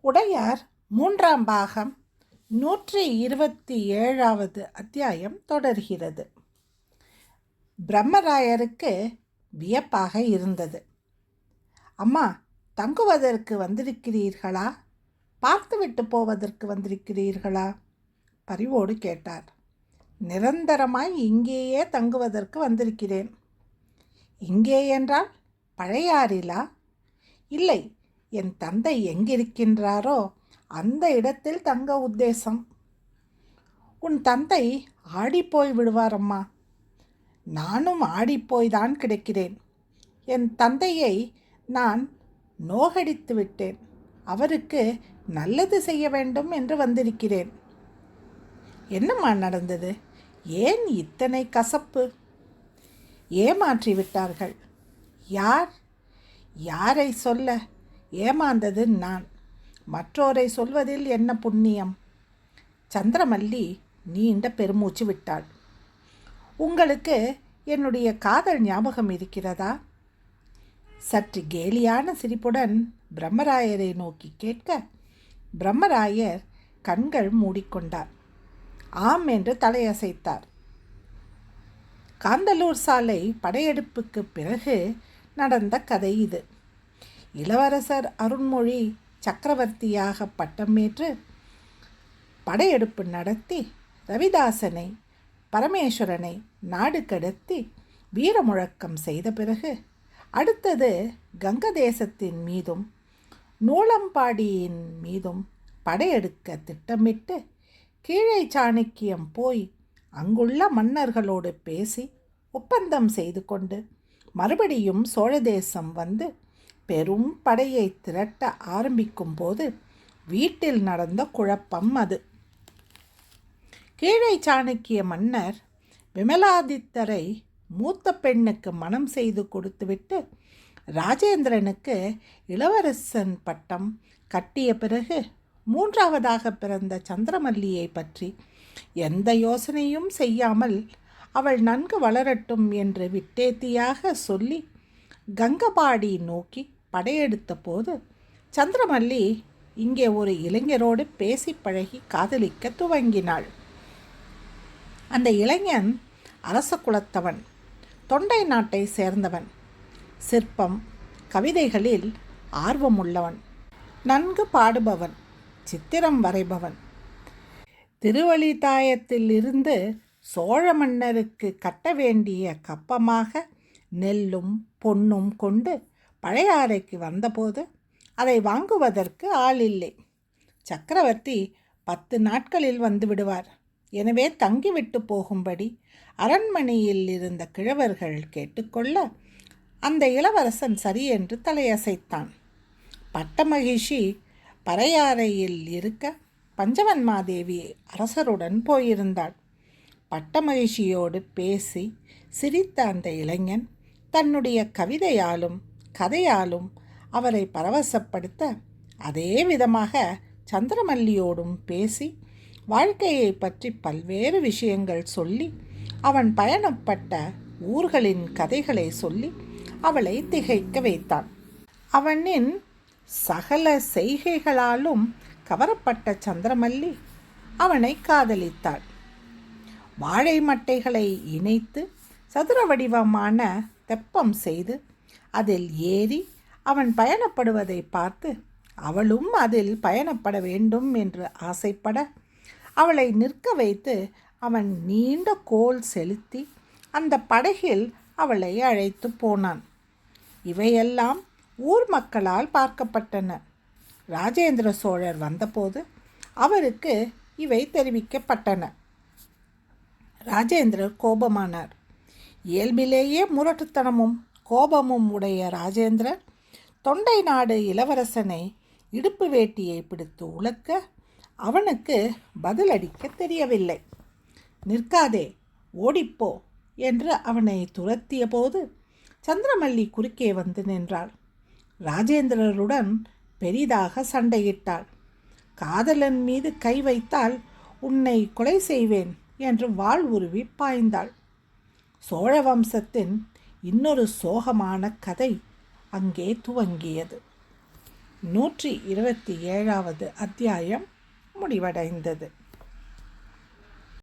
உடையார் மூன்றாம் பாகம் நூற்றி இருபத்தி ஏழாவது அத்தியாயம் தொடர்கிறது. பிரம்மராயருக்கு வியப்பாக இருந்தது. அம்மா தங்குவதற்கு வந்திருக்கிறீர்களா? பார்த்துவிட்டு போவதற்கு வந்திருக்கிறீர்களா? பரிவோடு கேட்டார். நிரந்தரமாய் இங்கேயே தங்குவதற்கு வந்திருக்கிறேன். இங்கே என்றால் பழையாறிலா? இல்லை என் தந்தை எங்கிருக்கின்றாரோ அந்த இடத்தில் தங்க உத்தேசம். உன் தந்தை ஆடிப்போய் விடுவாரம்மா. நானும் ஆடிப்போய் தான் என் தந்தையை நான் நோகடித்து விட்டேன். அவருக்கு நல்லது செய்ய வேண்டும் என்று வந்திருக்கிறேன். என்னம்மா நடந்தது? ஏன் இத்தனை கசப்பு? ஏமாற்றி விட்டார்கள் யார்? யாரை சொல்ல ஏமாந்தது நான். மற்றோரை சொல்வதில் என்ன புண்ணியம்? சந்திரமல்லி நீண்ட பெருமூச்சு விட்டாள். உங்களுக்கு என்னுடைய காதல் ஞாபகம் இருக்கிறதா? சற்று கேலியான சிரிப்புடன் பிரம்மராயரை நோக்கி கேட்க பிரம்மராயர் கண்கள் மூடிக்கொண்டார். ஆம் என்று தலையசைத்தார். காந்தலூர் சாலை படையெடுப்புக்கு பிறகு நடந்த கதை இது. இளவரசர் அருண்மொழி சக்கரவர்த்தியாக பட்டமேற்று படையெடுப்பு நடத்தி ரவிதாசனை பரமேஸ்வரனை நாடு கடத்தி வீரமுழக்கம் செய்த பிறகு அடுத்தது கங்க தேசத்தின் மீதும் நூலம்பாடியின் மீதும் படையெடுக்க திட்டமிட்டு கீழே சாணக்கியம் போய் அங்குள்ள மன்னர்களோடு பேசி ஒப்பந்தம் செய்து கொண்டு மறுபடியும் சோழ தேசம் வந்து பெரும் படையை திரட்ட ஆரம்பிக்கும் போது வீட்டில் நடந்த குழப்பம் அது. கீழே சாணக்கிய மன்னர் விமலாதித்தரை மூத்த பெண்ணுக்கு மனம் செய்து கொடுத்துவிட்டு ராஜேந்திரனுக்கு இளவரசன் பட்டம் கட்டிய பிறகு மூன்றாவதாக பிறந்த சந்திரமல்லியை பற்றி எந்த யோசனையும் செய்யாமல் அவள் நன்கு வளரட்டும் என்று விட்டேத்தியாக சொல்லி கங்கபாடி நோக்கி படையெடுத்த போது சந்திரமல்லி இங்கே ஒரு இளைஞரோடு பேசி பழகி காதலிக்க துவங்கினாள். அந்த இளைஞன் அரச குலத்தவன் தொண்டை நாட்டை சேர்ந்தவன் சிற்பம் கவிதைகளில் ஆர்வமுள்ளவன் நன்கு பாடுபவன் சித்திரம் வரைபவன். திருவழித்தாயத்தில் இருந்து சோழ மன்னருக்கு கட்ட வேண்டிய கப்பமாக நெல்லும் பொன்னும் கொண்டு பழையாறைக்கு வந்தபோது அதை வாங்குவதற்கு ஆள் இல்லை. சக்கரவர்த்தி பத்து நாட்களில் வந்து விடுவார். எனவே தங்கிவிட்டு போகும்படி அரண்மனையில் இருந்த கிழவர்கள் கேட்டுக்கொள்ள அந்த இளவரசன் சரி என்று தலையசைத்தான். பட்டமகிஷி பறையாறையில் இருக்க பஞ்சவன்மாதேவி அரசருடன் போயிருந்தாள். பட்டமகிழ்ச்சியோடு பேசி சிரித்த அந்த இளைஞன் தன்னுடைய கவிதையாலும் கதையாலும் அவரை பரவசப்படுத்த அதே விதமாக சந்திரமல்லியோடும் பேசி வாழ்க்கையை பற்றி பல்வேறு விஷயங்கள் சொல்லி அவன் பயணப்பட்ட ஊர்களின் கதைகளை சொல்லி அவளை திகைக்க வைத்தான். அவனின் சகல செய்கைகளாலும் கவரப்பட்ட சந்திரமல்லி அவனை காதலித்தாள். வாழை மட்டைகளை இணைத்து சதுர வடிவமான தெப்பம் செய்து அதில் ஏறி அவன் பயணப்படுவதை பார்த்து அவளும் அதில் பயணப்பட வேண்டும் என்று ஆசைப்பட அவளை நிற்க வைத்து அவன் நீண்ட கோல் செலுத்தி அந்த படகில் அவளை அழைத்து போனான். இவையெல்லாம் ஊர் மக்களால் பார்க்கப்பட்டன. ராஜேந்திர சோழர் வந்தபோது அவருக்கு இவை தெரிவிக்கப்பட்டன. ராஜேந்திரர் கோபமானார். இயல்பிலேயே முரட்டுத்தனமும் கோபமும் உடைய ராஜேந்திரன் தொண்டை நாடு இளவரசனை இடுப்பு வேட்டியை பிடித்து உழக்க அவனுக்கு பதிலடிக்க தெரியவில்லை. நிற்காதே ஓடிப்போ என்று அவனை துரத்திய போது சந்திரமல்லி குறுக்கே வந்து நின்றாள். ராஜேந்திரருடன் பெரிதாக சண்டையிட்டாள். காதலன் மீது கை வைத்தால் உன்னை கொலை செய்வேன் என்று வாழ் உருவி பாய்ந்தாள். சோழ வம்சத்தின் இன்னொரு சோகமான கதை அங்கே துவங்கியது. நூற்றி இருபத்தி ஏழாவது அத்தியாயம் முடிவடைந்தது.